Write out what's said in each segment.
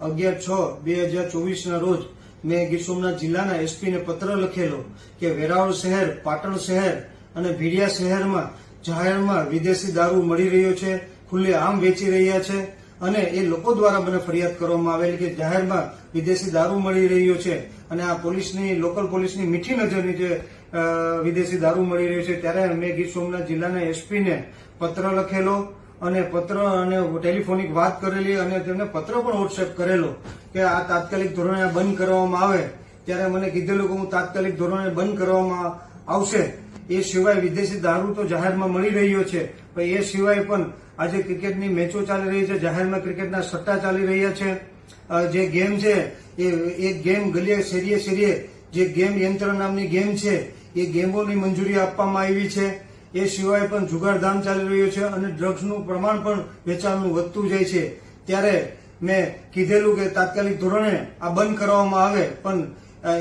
અગિયાર છ, બે હજાર ચોવીસના રોજ મેં ગીર સોમનાથ જિલ્લાના એસપીને પત્ર લખેલો કે વેરાવળ શહેર, પાટણ શહેર અને ભીડિયા શહેરમાં જાહેરમાં વિદેશી દારૂ મળી રહ્યો છે, ખુલ્લે આમ વેચી રહ્યા છે અને એ લોકો દ્વારા મને ફરિયાદ કરવામાં આવેલી કે જાહેરમાં વિદેશી દારૂ મળી રહ્યો છે અને આ પોલીસની, લોકલ પોલીસની મીઠી નજરની જે વિદેશી દારૂ મળી રહ્યો છે, ત્યારે મેં ગીર સોમનાથ જિલ્લાના એસપીને પત્ર લખેલો અને પત્ર અને ટેલિફોનિક વાત કરેલી અને તેમને પત્ર પણ વોટ્સએપ કરેલો કે આ તાત્કાલિક ધોરણે બંધ કરવામાં આવે, ત્યારે મને કીધેલું કે હું તાત્કાલિક ધોરણે બંધ કરવામાં આવશે. એ સિવાય વિદેશી દારૂ તો જાહેરમાં મળી રહ્યો છે, પણ એ સિવાય પણ આજે ક્રિકેટની મેચો ચાલી રહી છે, જાહેરમાં ક્રિકેટના સટ્ટા ચાલી રહ્યા છે. જે ગેમ છે, એ એ ગેમ ગલીએ શેરીએ શેરીએ જે ગેમ યંત્ર નામની ગેમ છે, એ ગેમોની મંજૂરી આપવામાં આવી છે. એ સિવાય પણ જુગારધામ ચાલી રહ્યો છે અને ડ્રગ્સનું પ્રમાણ પણ વેચાણનું વધતું જાય છે. ત્યારે મેં કીધેલું કે તાત્કાલિક ધોરણે આ બંધ કરવામાં આવે, પણ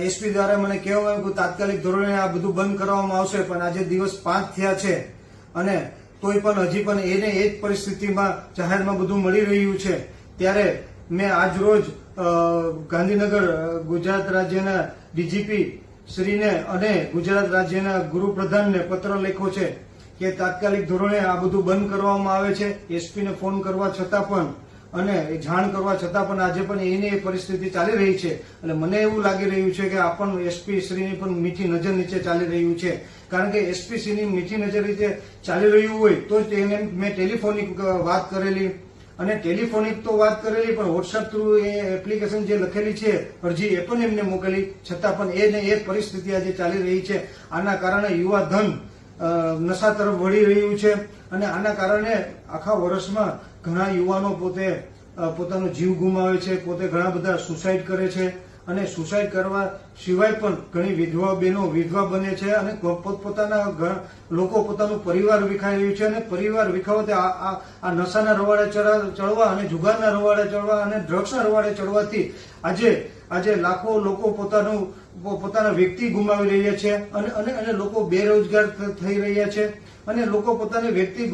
એસપી દ્વારા મને કહેવામાં આવ્યું કે તાત્કાલિક ધોરણે આ બધું બંધ કરવામાં આવશે, પણ આજે દિવસ પાંચ થયા છે. અને તોય પણ હજી પણ એને એ જ પરિસ્થિતિમાં જાહેરમાં બધું મળી રહ્યું છે. ત્યારે મેં આજ રોજ ગાંધીનગર ગુજરાત રાજ્યના ડીજીપી શ્રીને અને ગુજરાત રાજ્યના ગૃહપ્રધાનને પત્ર લખ્યો છે કે તાત્કાલિક ધોરણે આ બધું બંધ કરવામાં આવે છે. એસપીને ફોન કરવા છતાં પણ અને જાણ કરવા છતાં પણ આજે પણ એની પરિસ્થિતિ ચાલી રહી છે. એટલે મને એવું લાગી રહ્યું છે કે આ પણ એસપી શ્રીની પણ મીઠી નજર નીચે ચાલી રહ્યું છે. કારણ કે એસપી શ્રીની મીઠી નજર નીચે ચાલી રહ્યું હોય તો જ એને મેં ટેલિફોનિક વાત કરેલી. અને ટેલિફોનિક તો વાત કરેલી, પણ વોટ્સએપ થ્રુ એ એપ્લિકેશન જે લખેલી છે, અરજી એ પણ એમને મોકલી. છતાં પણ એ ને એ પરિસ્થિતિ આજે ચાલી રહી છે. આના કારણે યુવા ધન નશા તરફ વળી રહ્યું છે અને આના કારણે આખા વર્ષમાં ઘણા યુવાનો પોતે પોતાનો જીવ ગુમાવે છે, પોતે ઘણા બધા સુસાઇડ કરે છે. અને સુસાઇડ કરવા સિવાય પણ ઘણી વિધવા બહેનો વિધવા બને છે અને પોતપોતાના લોકો પોતાનું પરિવાર વિખાઈ રહ્યું છે અને પરિવાર વિખાવતે આ નશાના રવાડે ચડા- ચડવા અને જુગારના રવાડે ચડવા અને ડ્રગ્સના રવાડે ચડવાથી આજે આજે લાખો લોકો પોતાનું, પોતાના વ્યક્તિ ગુમાવી રહ્યા છે અને અને અને લોકો બેરોજગાર થઈ રહ્યા છે. અને લોકો પોતાની વ્યક્તિ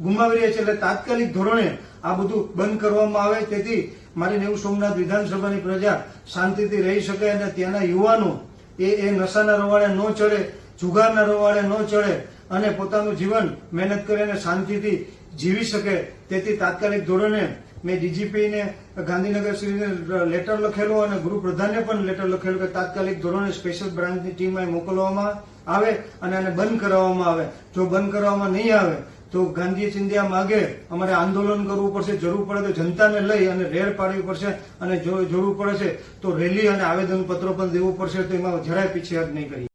ગુમાવી રહ્યા છે એટલે તાત્કાલિક ધોરણે આ બધું બંધ કરવામાં આવે. તેથી મારી નેવું સોમનાથ વિધાનસભાની પ્રજા શાંતિથી રહી શકે અને ત્યાંના યુવાનો એ એ નશાના રવાડે ન ચડે, જુગારના રવાડે ન ચડે અને પોતાનું જીવન મહેનત કરી અને શાંતિથી જીવી શકે તેથી તાત્કાલિક ધોરણે મેં ડીજીપીને ગાંધીનગર શ્રીને લેટર લખેલો અને ગૃહપ્રધાનને પણ લેટર લખેલું કે તાત્કાલિક ધોરણે સ્પેશિયલ બ્રાન્ચની ટીમ અહીં મોકલવામાં આવે અને આને બંધ કરાવવામાં આવે. જો બંધ કરવામાં નહીં આવે, તો ગાંધી ચિંધ્યા માગે અમારે આંદોલન કરવું પડશે, જરૂર પડે તો જનતાને લઈ અને રેડ પાડવી પડશે અને જો જરૂર પડે છે તો રેલી અને આવેદન પત્રો પણ દેવું પડશે, તો એમાં જરાય પીછેહટ નહીં કરી.